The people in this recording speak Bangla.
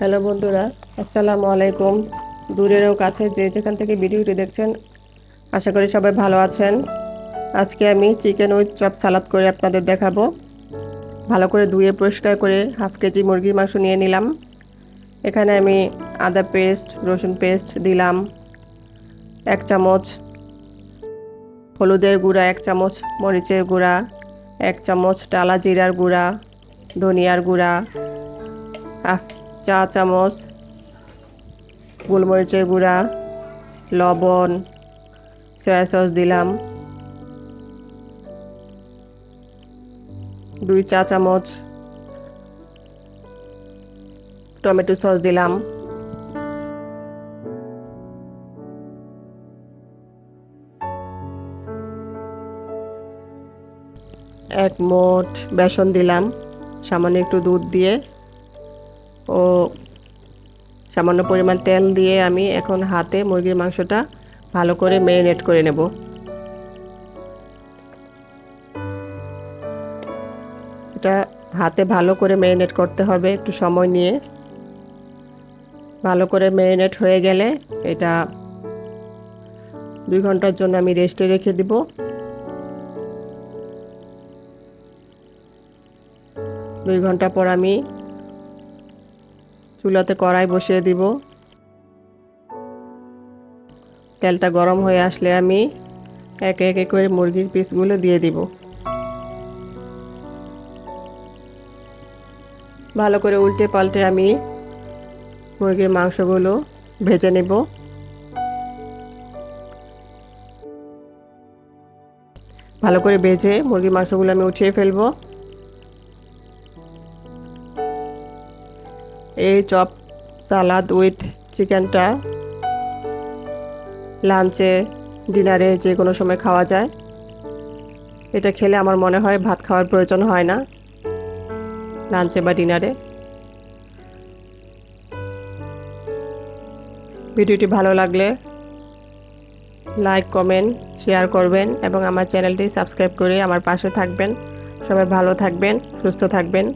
হ্যালো বন্ধুরা, আসসালামু আলাইকুম। দূরেরও কাছে যে যেখান থেকে ভিডিওটি দেখছেন, আশা করি সবাই ভালো আছেন। আজকে আমি চিকেন উইথ চপ সালাদ করে আপনাদের দেখাবো। ভালো করে ধুয়ে পরিষ্কার করে হাফ কেজি মুরগির মাংস নিয়ে নিলাম। এখানে আমি আদা পেস্ট, রসুন পেস্ট দিলাম, এক চামচ। হলুদের গুঁড়া, এক চামচ মরিচের গুঁড়া, এক চামচ টালা জিরার গুঁড়া, ধনিয়ার গুঁড়া চা, চামচ, গোলমরিচের গুঁড়া, লবণ সয়া সস দিলাম। দুই চা, চামচ টমেটো সস দিলাম। এক মোট বেসন দিলাম, সামান্য একটু দুধ দিয়ে। ও সামান্য পরিমাণ তেল দিয়ে আমি এখন হাতে মুরগির মাংসটা ভালো করে ম্যারিনেট করে নেব। এটা হাতে ভালো করে ম্যারিনেট করতে হবে, একটু সময় নিয়ে। ভালো করে ম্যারিনেট হয়ে গেলে এটা দুই ঘণ্টার জন্য আমি রেস্টে রেখে দিব। দুই ঘণ্টা পর আমি চুলাতে কড়াই বসিয়ে দিব। তেলটা গরম হয়ে আসলে আমি একে একে করে মুরগির পিসগুলো দিয়ে দিব। ভালো করে উল্টে পাল্টে আমি মুরগির মাংসগুলো ভেজে নেব। ভালো করে ভেজে মুরগির মাংসগুলো আমি উঠিয়ে ফেলব। এই চপ, সালাদ উইথ চিকেনটা লাঞ্চে, ডিনারে যে কোনো সময় খাওয়া যায়। এটা খেলে আমার মনে হয় ভাত খাওয়ার প্রয়োজন হয় না, লাঞ্চে বা ডিনারে। ভিডিওটি ভালো লাগলে লাইক, কমেন্ট, শেয়ার করবেন এবং আমার চ্যানেলটি সাবস্ক্রাইব করে আমার পাশে থাকবেন। সবাই ভালো থাকবেন, সুস্থ থাকবেন।